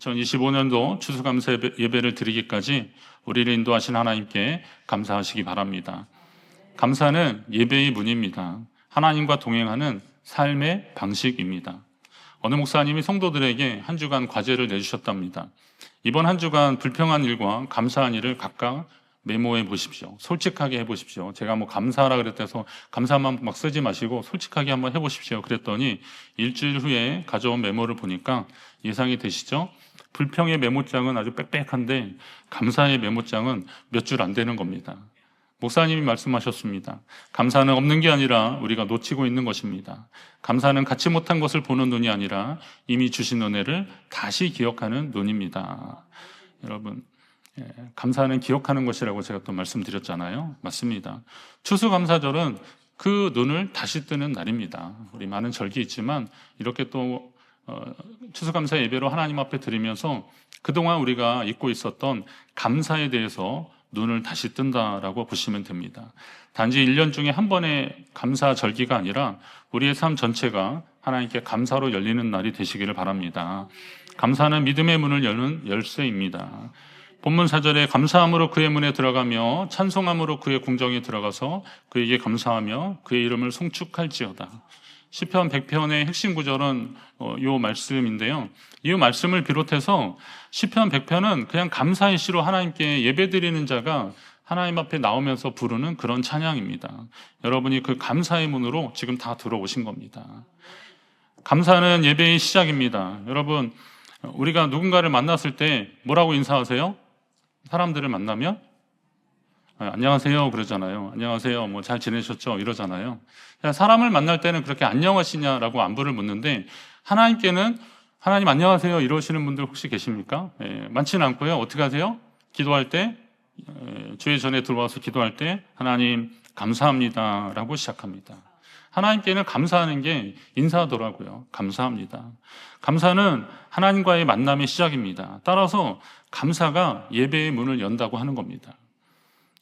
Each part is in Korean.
2025년도 추수감사 예배- 예배를 드리기까지 우리를 인도하신 하나님께 감사하시기 바랍니다. 감사는 예배의 문입니다. 하나님과 동행하는 삶의 방식입니다. 어느 목사님이 성도들에게 한 주간 과제를 내주셨답니다. 이번 한 주간 불평한 일과 감사한 일을 각각 메모해 보십시오. 솔직하게 해 보십시오. 제가 뭐 감사하라 그랬대서 감사만 막 쓰지 마시고 솔직하게 한번 해 보십시오. 그랬더니 일주일 후에 가져온 메모를 보니까 예상이 되시죠? 불평의 메모장은 아주 빽빽한데 감사의 메모장은 몇 줄 안 되는 겁니다. 목사님이 말씀하셨습니다. 감사는 없는 게 아니라 우리가 놓치고 있는 것입니다. 감사는 갖지 못한 것을 보는 눈이 아니라 이미 주신 은혜를 다시 기억하는 눈입니다. 여러분, 예, 감사는 기억하는 것이라고 제가 또 말씀드렸잖아요. 맞습니다. 추수감사절은 그 눈을 다시 뜨는 날입니다. 우리 많은 절기 있지만 이렇게 또 어, 추수감사 예배로 하나님 앞에 드리면서 그동안 우리가 잊고 있었던 감사에 대해서 눈을 다시 뜬다라고 보시면 됩니다. 단지 1년 중에 한 번의 감사 절기가 아니라 우리의 삶 전체가 하나님께 감사로 열리는 날이 되시기를 바랍니다. 감사는 믿음의 문을 여는 열쇠입니다. 본문 사절에 감사함으로 그의 문에 들어가며 찬송함으로 그의 궁정에 들어가서 그에게 감사하며 그의 이름을 송축할지어다. 시편 100편의 핵심 구절은 어, 요 말씀인데요. 이 말씀을 비롯해서 시편 100편은 그냥 감사의 시로 하나님께 예배드리는 자가 하나님 앞에 나오면서 부르는 그런 찬양입니다. 여러분이 그 감사의 문으로 지금 다 들어오신 겁니다. 감사는 예배의 시작입니다. 여러분, 우리가 누군가를 만났을 때 뭐라고 인사하세요? 사람들을 만나면 아, 안녕하세요 그러잖아요. 안녕하세요. 뭐 잘 지내셨죠? 이러잖아요. 사람을 만날 때는 그렇게 안녕하시냐라고 안부를 묻는데 하나님께는 하나님 안녕하세요 이러시는 분들 혹시 계십니까? 예, 많지는 않고요. 어떻게 하세요? 기도할 때 예, 주의 전에 들어와서 기도할 때 하나님 감사합니다라고 시작합니다. 하나님께는 감사하는 게 인사하더라고요. 감사합니다. 감사는 하나님과의 만남의 시작입니다. 따라서 감사가 예배의 문을 연다고 하는 겁니다.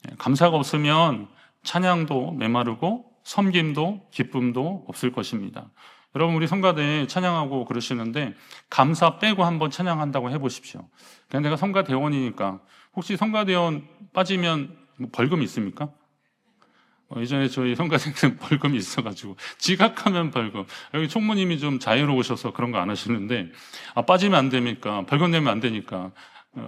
예, 감사가 없으면 찬양도 메마르고 섬김도 기쁨도 없을 것입니다. 여러분 우리 성가대 찬양하고 그러시는데 감사 빼고 한번 찬양한다고 해보십시오. 그냥 내가 성가대원이니까 혹시 성가대원 빠지면 뭐 벌금 있습니까? 어, 예전에 저희 성가대는 벌금이 있어가지고 지각하면 벌금. 여기 총무님이 좀 자유로우셔서 그런 거 안 하시는데 아, 빠지면 안 됩니까? 벌금 내면 안 되니까 어,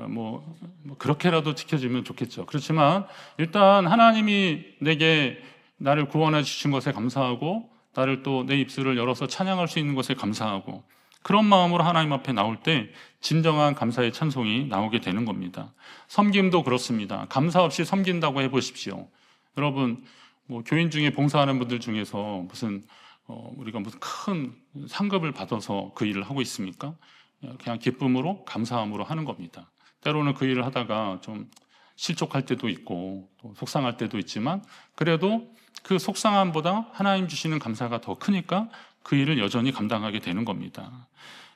뭐, 뭐 그렇게라도 지켜주면 좋겠죠. 그렇지만 일단 하나님이 내게 나를 구원해 주신 것에 감사하고 나를 또 내 입술을 열어서 찬양할 수 있는 것에 감사하고 그런 마음으로 하나님 앞에 나올 때 진정한 감사의 찬송이 나오게 되는 겁니다. 섬김도 그렇습니다. 감사 없이 섬긴다고 해보십시오. 여러분, 뭐 교인 중에 봉사하는 분들 중에서 무슨 어, 우리가 무슨 큰 상급을 받아서 그 일을 하고 있습니까? 그냥 기쁨으로 감사함으로 하는 겁니다. 때로는 그 일을 하다가 좀 실족할 때도 있고 또 속상할 때도 있지만 그래도 그 속상함보다 하나님 주시는 감사가 더 크니까 그 일을 여전히 감당하게 되는 겁니다.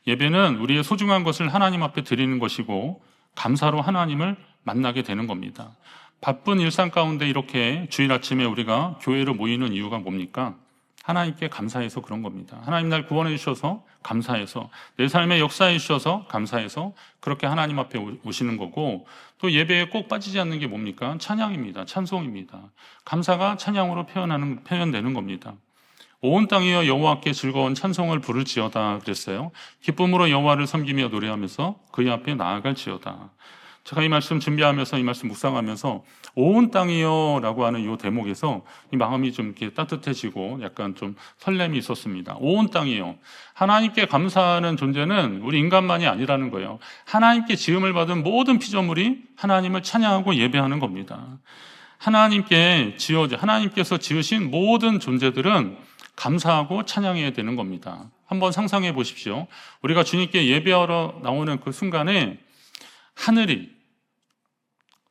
예배는 우리의 소중한 것을 하나님 앞에 드리는 것이고 감사로 하나님을 만나게 되는 겁니다. 바쁜 일상 가운데 이렇게 주일 아침에 우리가 교회로 모이는 이유가 뭡니까? 하나님께 감사해서 그런 겁니다. 하나님 날 구원해 주셔서 감사해서 내 삶에 역사해 주셔서 감사해서 그렇게 하나님 앞에 오- 오시는 거고 또 예배에 꼭 빠지지 않는 게 뭡니까? 찬양입니다. 찬송입니다. 감사가 찬양으로 표현하는 표현되는 겁니다. 온 땅이여 여호와께 즐거운 찬송을 부를지어다 그랬어요. 기쁨으로 여호와를 섬기며 노래하면서 그의 앞에 나아갈지어다. 제가 이 말씀 준비하면서 이 말씀 묵상하면서 온 땅이여라고 하는 이 대목에서 이 마음이 좀 이렇게 따뜻해지고 약간 좀 설렘이 있었습니다. 온 땅이여. 하나님께 감사하는 존재는 우리 인간만이 아니라는 거예요. 하나님께 지음을 받은 모든 피조물이 하나님을 찬양하고 예배하는 겁니다. 하나님께 지어져 하나님께서 지으신 모든 존재들은 감사하고 찬양해야 되는 겁니다. 한번 상상해 보십시오. 우리가 주님께 예배하러 나오는 그 순간에 하늘이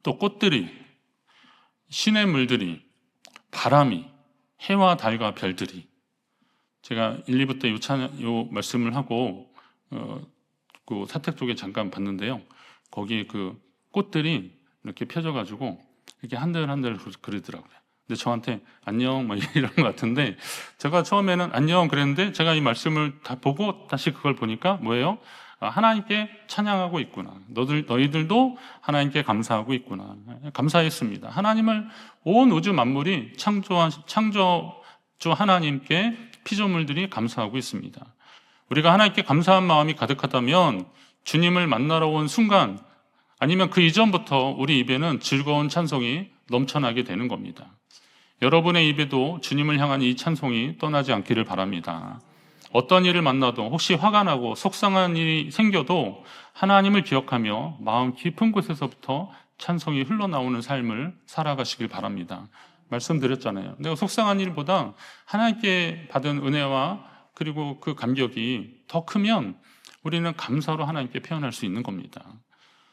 또 꽃들이 신의 물들이 바람이 해와 달과 별들이 제가 1, 2부 때 요 찬- 요 말씀을 하고 어, 그 사택 쪽에 잠깐 봤는데요. 거기 그 꽃들이 이렇게 펴져가지고 이렇게 한들 한들 그러더라고요. 근데 저한테 안녕 뭐 이런 것 같은데 제가 처음에는 안녕 그랬는데 제가 이 말씀을 다 보고 다시 그걸 보니까 뭐예요? 아, 하나님께 찬양하고 있구나. 너들 너희들도 하나님께 감사하고 있구나. 감사했습니다. 하나님을 온 우주 만물이 창조한 창조주 하나님께 피조물들이 감사하고 있습니다. 우리가 하나님께 감사한 마음이 가득하다면 주님을 만나러 온 순간 아니면 그 이전부터 우리 입에는 즐거운 찬송이 넘쳐나게 되는 겁니다. 여러분의 입에도 주님을 향한 이 찬송이 떠나지 않기를 바랍니다. 어떤 일을 만나도 혹시 화가 나고 속상한 일이 생겨도 하나님을 기억하며 마음 깊은 곳에서부터 찬송이 흘러나오는 삶을 살아가시길 바랍니다. 말씀드렸잖아요. 내가 속상한 일보다 하나님께 받은 은혜와 그리고 그 감격이 더 크면 우리는 감사로 하나님께 표현할 수 있는 겁니다.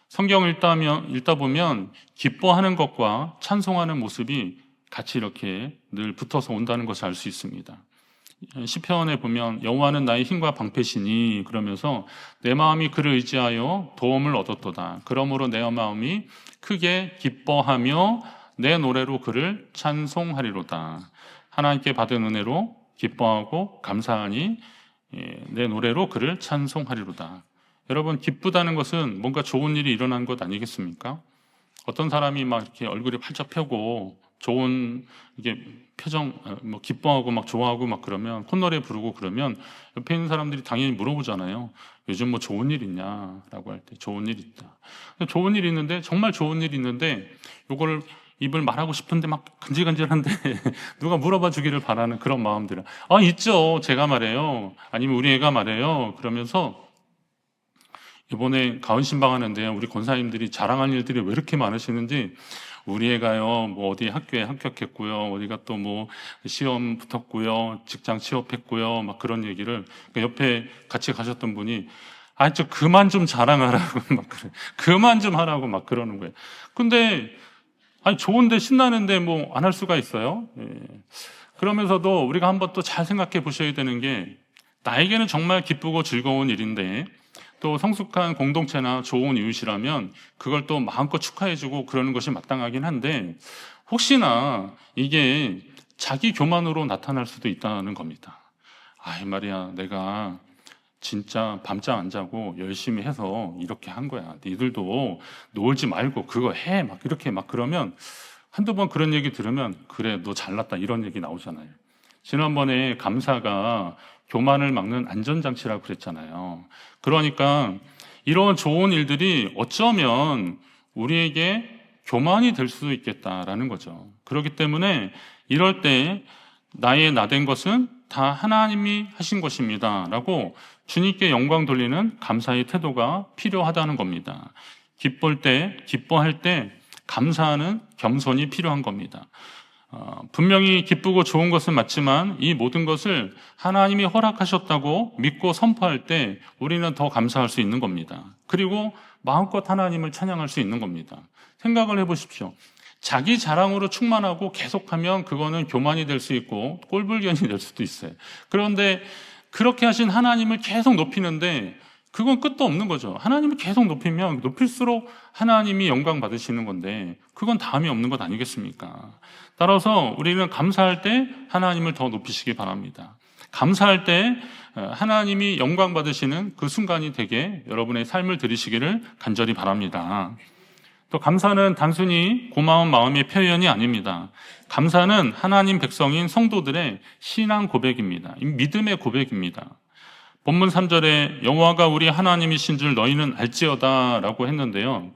성경을 읽다면, 읽다 보면 기뻐하는 것과 찬송하는 모습이 같이 이렇게 늘 붙어서 온다는 것을 알 수 있습니다. 시편에 보면 여호와는 나의 힘과 방패시니 그러면서 내 마음이 그를 의지하여 도움을 얻었도다. 그러므로 내 마음이 크게 기뻐하며 내 노래로 그를 찬송하리로다. 하나님께 받은 은혜로 기뻐하고 감사하니 예, 내 노래로 그를 찬송하리로다. 여러분 기쁘다는 것은 뭔가 좋은 일이 일어난 것 아니겠습니까? 어떤 사람이 막 이렇게 얼굴이 활짝 펴고 좋은 이게 표정 어, 뭐 기뻐하고 막 좋아하고 막 그러면 콧노래 부르고 그러면 옆에 있는 사람들이 당연히 물어보잖아요. 요즘 뭐 좋은 일 있냐라고 할 때 좋은 일 있다. 좋은 일 있는데 정말 좋은 일 있는데 요거를 입을 말하고 싶은데 막 간질간질한데 누가 물어봐 주기를 바라는 그런 마음들은 아 있죠. 제가 말해요. 아니면 우리 애가 말해요. 그러면서 이번에 가은 신방 하는데 우리 권사님들이 자랑한 일들이 왜 이렇게 많으시는지 우리 애가요. 뭐 어디 학교에 합격했고요. 어디가 또 뭐 시험 붙었고요. 직장 취업했고요. 막 그런 얘기를 그 옆에 같이 가셨던 분이 아니 저 그만 좀 자랑하라고 막 그래. 그만 좀 하라고 막 그러는 거예요. 근데 아니 좋은데 신나는데 뭐 안 할 수가 있어요? 예. 그러면서도 우리가 한번 또 잘 생각해 보셔야 되는 게 나에게는 정말 기쁘고 즐거운 일인데 또 성숙한 공동체나 좋은 이웃이라면 그걸 또 마음껏 축하해주고 그러는 것이 마땅하긴 한데 혹시나 이게 자기 교만으로 나타날 수도 있다는 겁니다. 아이 말이야 내가 진짜 밤잠 안 자고 열심히 해서 이렇게 한 거야. 니들도 놀지 말고 그거 해. 막 이렇게 막 그러면 한두 번 그런 얘기 들으면 그래 너 잘났다 이런 얘기 나오잖아요. 지난번에 감사가 교만을 막는 안전장치라고 그랬잖아요. 그러니까 이런 좋은 일들이 어쩌면 우리에게 교만이 될 수도 있겠다라는 거죠. 그렇기 때문에 이럴 때 나의 나된 것은 다 하나님이 하신 것입니다. 라고 주님께 영광 돌리는 감사의 태도가 필요하다는 겁니다. 기쁠 때, 기뻐할 때 감사하는 겸손이 필요한 겁니다. 어, 분명히 기쁘고 좋은 것은 맞지만 이 모든 것을 하나님이 허락하셨다고 믿고 선포할 때 우리는 더 감사할 수 있는 겁니다. 그리고 마음껏 하나님을 찬양할 수 있는 겁니다. 생각을 해보십시오. 자기 자랑으로 충만하고 계속하면 그거는 교만이 될 수 있고 꼴불견이 될 수도 있어요. 그런데 그렇게 하신 하나님을 계속 높이는데 그건 끝도 없는 거죠. 하나님을 계속 높이면 높일수록 하나님이 영광 받으시는 건데 그건 다음이 없는 것 아니겠습니까? 따라서 우리는 감사할 때 하나님을 더 높이시기 바랍니다. 감사할 때 어, 하나님이 영광 받으시는 그 순간이 되게 여러분의 삶을 들이시기를 간절히 바랍니다. 또 감사는 단순히 고마운 마음의 표현이 아닙니다. 감사는 하나님 백성인 성도들의 신앙 고백입니다. 믿음의 고백입니다. 본문 3절에 여호와가 우리 하나님이신 줄 너희는 알지어다라고 했는데요.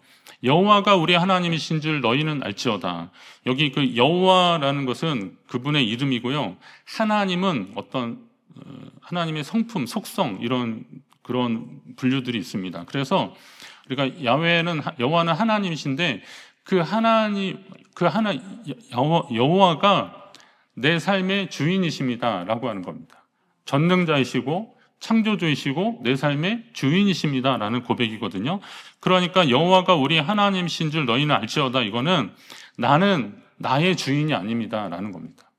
여호와가 우리 하나님이신 줄 너희는 알지어다. 여기 그 여호와라는 것은 그분의 이름이고요. 하나님은 어떤 어, 하나님의 성품, 속성 이런 그런 분류들이 있습니다. 그래서 우리가 야훼는 여호와는 하나님이신데 그 하나님 그 하나 여호와가 내 삶의 주인이십니다라고 하는 겁니다. 전능자이시고 창조주이시고 내 삶의 주인이십니다라는 고백이거든요. 그러니까 여호와가 우리 하나님신 줄 너희는 알지어다 이거는 나는 나의 주인이 아닙니다라는 겁니다.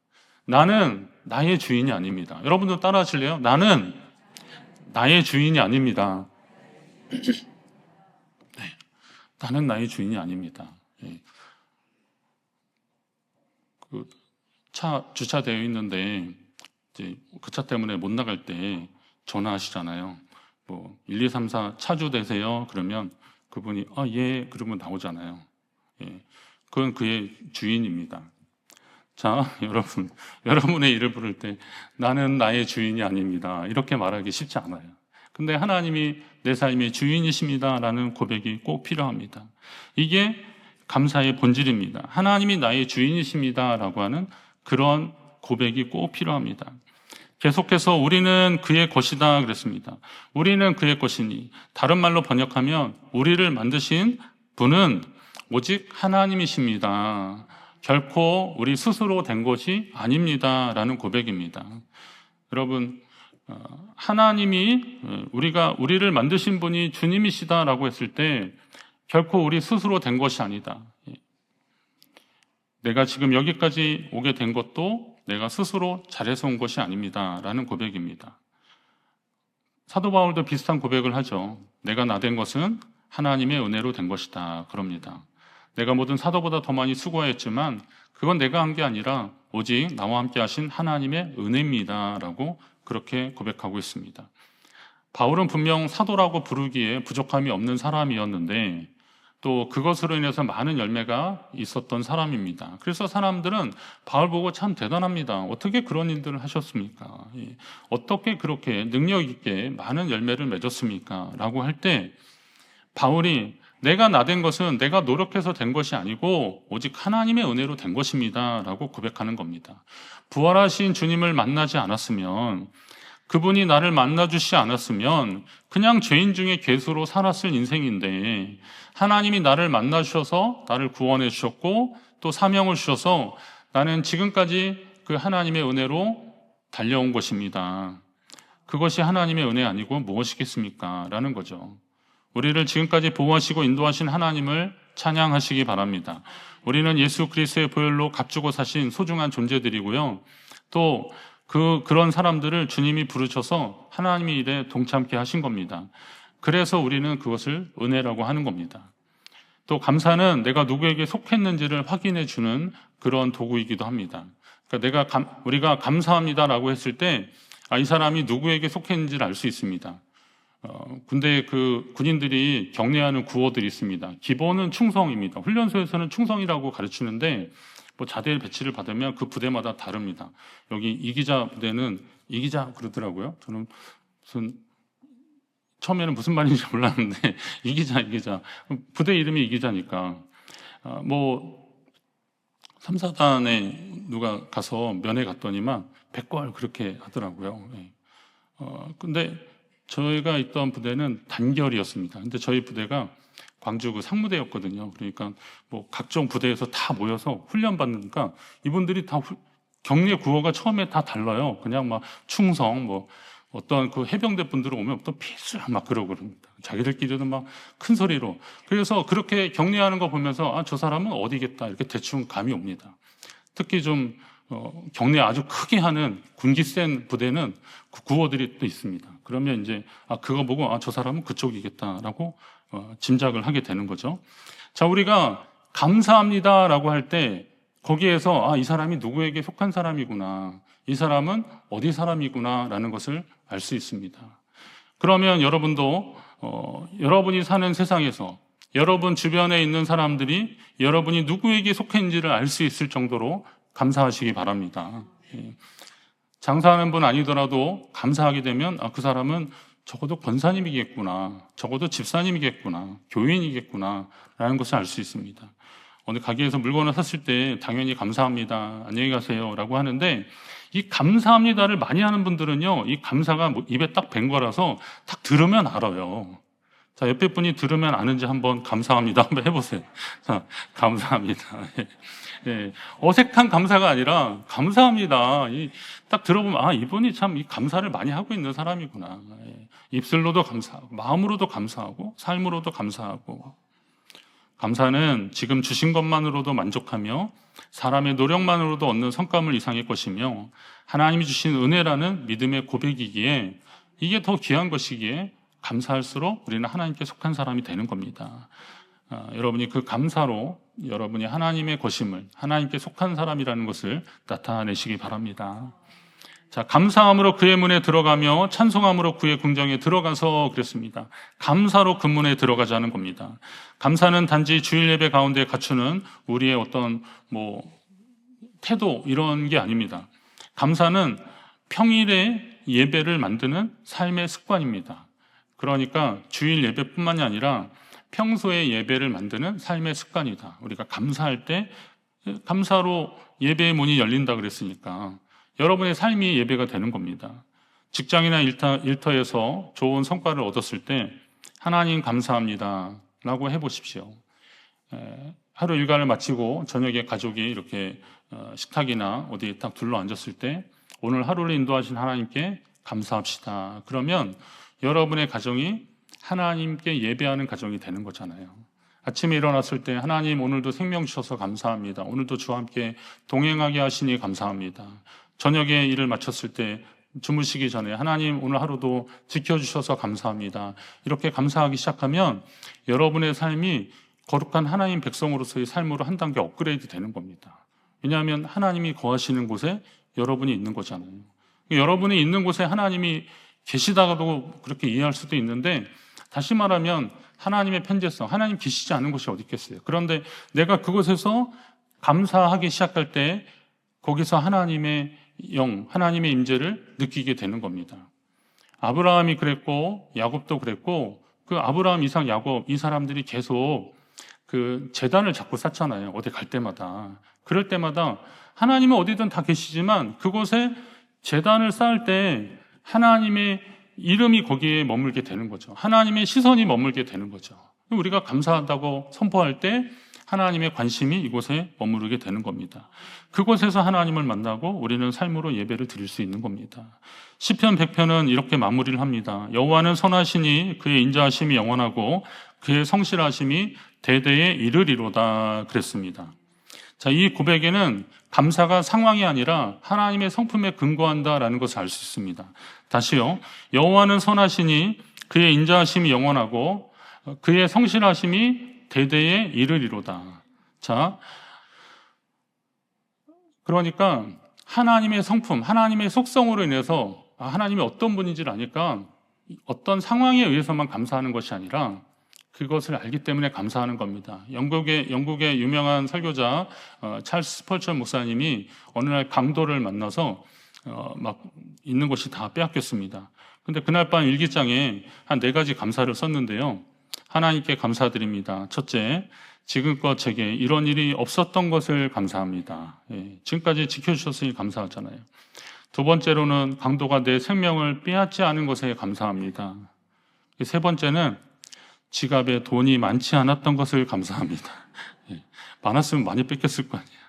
나는 나의 주인이 아닙니다. 여러분도 따라 하실래요? 나는 나의 주인이 아닙니다. 네. 나는 나의 주인이 아닙니다. 네. 그차 주차되어 있는데 그 차 때문에 못 나갈 때 전화하시잖아요. 뭐 1, 2, 3, 4 차주 되세요. 그러면 그분이 아, 예, 그러면 나오잖아요. 예. 그건 그의 주인입니다. 자, 여러분, 여러분의 이를 부를 때 나는 나의 주인이 아닙니다. 이렇게 말하기 쉽지 않아요. 근데 하나님이 내 삶의 주인이십니다라는 고백이 꼭 필요합니다. 이게 감사의 본질입니다. 하나님이 나의 주인이십니다라고 하는 그런 고백이 꼭 필요합니다. 계속해서 우리는 그의 것이다 그랬습니다. 우리는 그의 것이니 다른 말로 번역하면 우리를 만드신 분은 오직 하나님이십니다. 결코 우리 스스로 된 것이 아닙니다라는 고백입니다. 여러분 어, 하나님이 어, 우리가 우리를 만드신 분이 주님이시다라고 했을 때 결코 우리 스스로 된 것이 아니다. 예. 내가 지금 여기까지 오게 된 것도 내가 스스로 잘해서 온 것이 아닙니다. 라는 고백입니다. 사도 바울도 비슷한 고백을 하죠. 내가 나 된 것은 하나님의 은혜로 된 것이다. 그럽니다. 내가 모든 사도보다 더 많이 수고했지만 그건 내가 한 게 아니라 오직 나와 함께 하신 하나님의 은혜입니다. 라고 그렇게 고백하고 있습니다. 바울은 분명 사도라고 부르기에 부족함이 없는 사람이었는데 또 그것으로 인해서 많은 열매가 있었던 사람입니다. 그래서 사람들은 바울 보고 참 대단합니다. 어떻게 그런 일들을 하셨습니까? 예. 어떻게 그렇게 능력 있게 많은 열매를 맺었습니까? 라고 할 때 바울이 내가 나 된 것은 내가 노력해서 된 것이 아니고 오직 하나님의 은혜로 된 것입니다. 라고 고백하는 겁니다. 부활하신 주님을 만나지 않았으면 그분이 나를 만나주시 않았으면 그냥 죄인 중에 괴수로 살았을 인생인데 하나님이 나를 만나주셔서 나를 구원해 주셨고 또 사명을 주셔서 나는 지금까지 그 하나님의 은혜로 달려온 것입니다. 그것이 하나님의 은혜 아니고 무엇이겠습니까? 라는 거죠. 우리를 지금까지 보호하시고 인도하신 하나님을 찬양하시기 바랍니다. 우리는 예수 그리스도의 보혈로 값주고 사신 소중한 존재들이고요. 또 그, 그런 사람들을 주님이 부르셔서 하나님의 일에 동참케 하신 겁니다. 그래서 우리는 그것을 은혜라고 하는 겁니다. 또 감사는 내가 누구에게 속했는지를 확인해 주는 그런 도구이기도 합니다. 그러니까 내가 감, 우리가 감사합니다라고 했을 때, 아, 이 사람이 누구에게 속했는지를 알 수 있습니다. 어, 군대 그 군인들이 격려하는 구호들이 있습니다. 기본은 충성입니다. 훈련소에서는 충성이라고 가르치는데 뭐 자대 배치를 받으면 그 부대마다 다릅니다. 여기 이기자 부대는 이기자 그러더라고요. 저는 무슨 처음에는 무슨 말인지 몰랐는데 이기자 이기자 부대 이름이 이기자니까 아, 뭐 3, 4단에 누가 가서 면회 갔더니만 백걸 그렇게 하더라고요. 예. 어, 근데 저희가 있던 부대는 단결이었습니다. 근데 저희 부대가 광주 그 상무대였거든요. 그러니까 뭐 각종 부대에서 다 모여서 훈련 받으니까 이분들이 다 후, 격려 구호가 처음에 다 달라요. 그냥 막 충성 뭐 어떤 그 해병대 분들 오면 또 필수 막 그러고 그럽니다. 자기들끼리도 막 큰 소리로. 그래서 그렇게 격려하는 거 보면서 아, 저 사람은 어디겠다 이렇게 대충 감이 옵니다. 특히 좀 어, 격려 아주 크게 하는 군기 센 부대는 그 구호들이 또 있습니다. 그러면 이제 아, 그거 보고 아, 저 사람은 그쪽이겠다라고 어, 짐작을 하게 되는 거죠. 자, 우리가 감사합니다라고 할 때 거기에서 아, 이 사람이 누구에게 속한 사람이구나. 이 사람은 어디 사람이구나라는 것을 알 수 있습니다. 그러면 여러분도 어, 여러분이 사는 세상에서 여러분 주변에 있는 사람들이 여러분이 누구에게 속했는지를 알 수 있을 정도로 감사하시기 바랍니다. 예. 장사하는 분 아니더라도 감사하게 되면 아, 그 사람은 적어도 권사님이겠구나, 적어도 집사님이겠구나, 교인이겠구나, 라는 것을 알 수 있습니다. 어느 가게에서 물건을 샀을 때 당연히 감사합니다, 안녕히 가세요, 라고 하는데 이 감사합니다를 많이 하는 분들은요, 이 감사가 뭐 입에 딱 밴 거라서 딱 들으면 알아요. 자, 옆에 분이 들으면 아는지 한번 감사합니다. 한번 해보세요. 자, 감사합니다. 예. 예. 어색한 감사가 아니라 감사합니다. 이, 딱 들어보면 아 이분이 참 이 감사를 많이 하고 있는 사람이구나. 예. 입술로도 감사하고 마음으로도 감사하고 삶으로도 감사하고 감사는 지금 주신 것만으로도 만족하며 사람의 노력만으로도 얻는 성과물 이상의 것이며 하나님이 주신 은혜라는 믿음의 고백이기에 이게 더 귀한 것이기에 감사할수록 우리는 하나님께 속한 사람이 되는 겁니다. 아, 여러분이 그 감사로 여러분이 하나님의 것임을 하나님께 속한 사람이라는 것을 나타내시기 바랍니다. 자, 감사함으로 그의 문에 들어가며 찬송함으로 그의 궁정에 들어가서 그랬습니다. 감사로 그 문에 들어가자는 겁니다. 감사는 단지 주일 예배 가운데 갖추는 우리의 어떤 뭐 태도 이런 게 아닙니다. 감사는 평일에 예배를 만드는 삶의 습관입니다. 그러니까 주일 예배뿐만이 아니라 평소에 예배를 만드는 삶의 습관이다. 우리가 감사할 때 감사로 예배의 문이 열린다 그랬으니까 여러분의 삶이 예배가 되는 겁니다. 직장이나 일터, 일터에서 좋은 성과를 얻었을 때 하나님 감사합니다 라고 해보십시오. 에, 하루 일과를 마치고 저녁에 가족이 이렇게 어, 식탁이나 어디에 딱 둘러 앉았을 때 오늘 하루를 인도하신 하나님께 감사합시다. 그러면 여러분의 가정이 하나님께 예배하는 가정이 되는 거잖아요. 아침에 일어났을 때 하나님 오늘도 생명 주셔서 감사합니다. 오늘도 주와 함께 동행하게 하시니 감사합니다. 저녁에 일을 마쳤을 때 주무시기 전에 하나님 오늘 하루도 지켜주셔서 감사합니다. 이렇게 감사하기 시작하면 여러분의 삶이 거룩한 하나님 백성으로서의 삶으로 한 단계 업그레이드 되는 겁니다. 왜냐하면 하나님이 거하시는 곳에 여러분이 있는 거잖아요. 여러분이 있는 곳에 하나님이 계시다가도 그렇게 이해할 수도 있는데 다시 말하면 하나님의 편재성, 하나님 계시지 않은 곳이 어디 있겠어요. 그런데 내가 그곳에서 감사하기 시작할 때 거기서 하나님의 영, 하나님의 임재를 느끼게 되는 겁니다. 아브라함이 그랬고 야곱도 그랬고 그 아브라함, 이삭, 야곱 이 사람들이 계속 그 재단을 자꾸 쌓잖아요. 어디 갈 때마다. 그럴 때마다 하나님은 어디든 다 계시지만 그곳에 재단을 쌓을 때 하나님의 이름이 거기에 머물게 되는 거죠. 하나님의 시선이 머물게 되는 거죠. 우리가 감사한다고 선포할 때 하나님의 관심이 이곳에 머무르게 되는 겁니다. 그곳에서 하나님을 만나고 우리는 삶으로 예배를 드릴 수 있는 겁니다. 시편 100편은 이렇게 마무리를 합니다. 여호와는 선하시니 그의 인자하심이 영원하고 그의 성실하심이 대대에 이르리로다 그랬습니다. 자, 이 고백에는 감사가 상황이 아니라 하나님의 성품에 근거한다라는 것을 알 수 있습니다. 다시요. 여호와는 선하시니 그의 인자하심이 영원하고 그의 성실하심이 대대에 이르리로다. 자, 그러니까 하나님의 성품, 하나님의 속성으로 인해서 아, 하나님이 어떤 분인지를 아니까 어떤 상황에 의해서만 감사하는 것이 아니라 그것을 알기 때문에 감사하는 겁니다. 영국의 영국의 유명한 설교자 어, 찰스 스펄처 목사님이 어느 날 강도를 만나서 어, 막 있는 것이 다 빼앗겼습니다. 근데 그날 밤 일기장에 한 네 가지 감사를 썼는데요. 하나님께 감사드립니다. 첫째, 지금껏 제게 이런 일이 없었던 것을 감사합니다. 예, 지금까지 지켜주셨으니 감사하잖아요. 두 번째로는 강도가 내 생명을 빼앗지 않은 것에 감사합니다. 세 번째는 지갑에 돈이 많지 않았던 것을 감사합니다. 예, 많았으면 많이 뺏겼을 거 아니에요.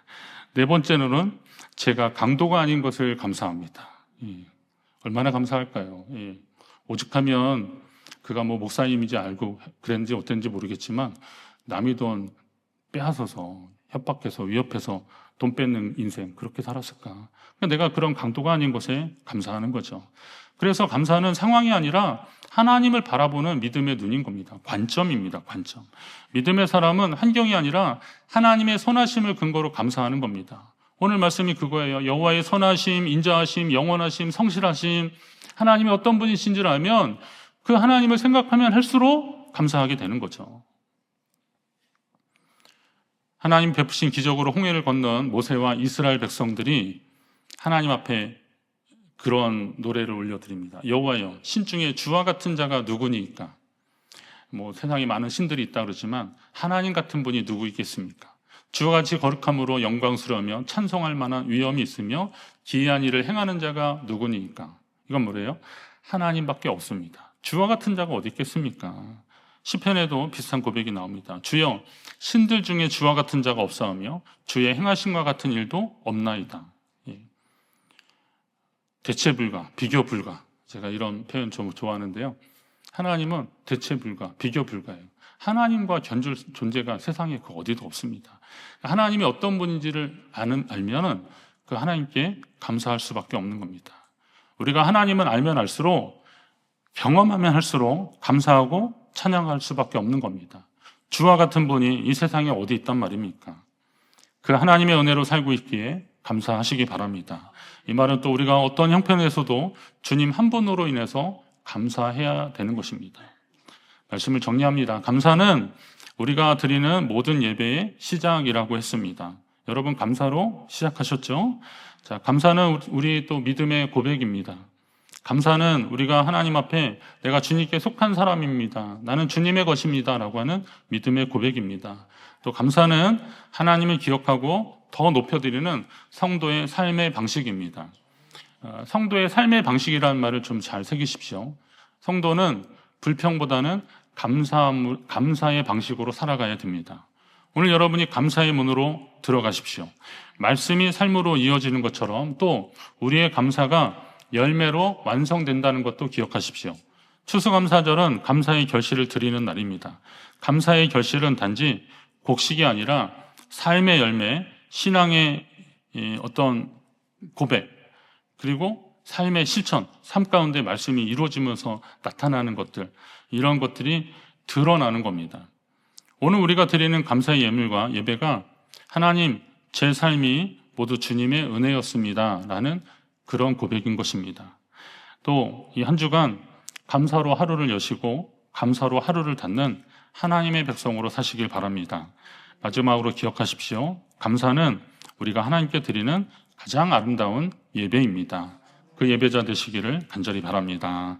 네 번째로는 제가 강도가 아닌 것을 감사합니다. 예, 얼마나 감사할까요? 예, 오죽하면 그가 뭐 목사님인지 알고 그랬는지 어땠는지 모르겠지만 남의 돈 빼앗아서 협박해서 위협해서 돈 뺏는 인생 그렇게 살았을까? 그러니까 내가 그런 강도가 아닌 것에 감사하는 거죠. 그래서 감사는 상황이 아니라 하나님을 바라보는 믿음의 눈인 겁니다. 관점입니다. 관점. 믿음의 사람은 환경이 아니라 하나님의 선하심을 근거로 감사하는 겁니다. 오늘 말씀이 그거예요. 여호와의 선하심, 인자하심, 영원하심, 성실하심, 하나님이 어떤 분이신지를 알면 그 하나님을 생각하면 할수록 감사하게 되는 거죠. 하나님 베푸신 기적으로 홍해를 건넌 모세와 이스라엘 백성들이 하나님 앞에 그런 노래를 올려드립니다. 여호와여, 신 중에 주와 같은 자가 누구니까? 뭐 세상에 많은 신들이 있다 그러지만 하나님 같은 분이 누구 있겠습니까? 주와 같이 거룩함으로 영광스러우며 찬송할 만한 위엄이 있으며 기이한 일을 행하는 자가 누구니까? 이건 뭐래요? 하나님밖에 없습니다. 주와 같은 자가 어디 있겠습니까? 시편에도 비슷한 고백이 나옵니다. 주여 신들 중에 주와 같은 자가 없사오며 주의 행하심과 같은 일도 없나이다. 예. 대체 불가, 비교 불가. 제가 이런 표현 좀 좋아하는데요. 하나님은 대체 불가, 비교 불가예요. 하나님과 견줄 존재가 세상에 그 어디도 없습니다. 하나님이 어떤 분인지를 아는 알면은 그 하나님께 감사할 수밖에 없는 겁니다. 우리가 하나님은 알면 알수록 경험하면 할수록 감사하고 찬양할 수밖에 없는 겁니다. 주와 같은 분이 이 세상에 어디 있단 말입니까? 그 하나님의 은혜로 살고 있기에 감사하시기 바랍니다. 이 말은 또 우리가 어떤 형편에서도 주님 한 분으로 인해서 감사해야 되는 것입니다. 말씀을 정리합니다. 감사는 우리가 드리는 모든 예배의 시작이라고 했습니다. 여러분 감사로 시작하셨죠? 자, 감사는 우리 또 믿음의 고백입니다. 감사는 우리가 하나님 앞에 내가 주님께 속한 사람입니다. 나는 주님의 것입니다. 라고 하는 믿음의 고백입니다. 또 감사는 하나님을 기억하고 더 높여드리는 성도의 삶의 방식입니다. 어, 성도의 삶의 방식이라는 말을 좀 잘 새기십시오. 성도는 불평보다는 감사, 감사의 방식으로 살아가야 됩니다. 오늘 여러분이 감사의 문으로 들어가십시오. 말씀이 삶으로 이어지는 것처럼 또 우리의 감사가 열매로 완성된다는 것도 기억하십시오. 추수감사절은 감사의 결실을 드리는 날입니다. 감사의 결실은 단지 곡식이 아니라 삶의 열매, 신앙의 어떤 고백, 그리고 삶의 실천, 삶 가운데 말씀이 이루어지면서 나타나는 것들, 이런 것들이 드러나는 겁니다. 오늘 우리가 드리는 감사의 예물과 예배가 하나님, 제 삶이 모두 주님의 은혜였습니다. 라는 그런 고백인 것입니다. 또 이 한 주간 감사로 하루를 여시고 감사로 하루를 닫는 하나님의 백성으로 사시길 바랍니다. 마지막으로 기억하십시오. 감사는 우리가 하나님께 드리는 가장 아름다운 예배입니다. 그 예배자 되시기를 간절히 바랍니다.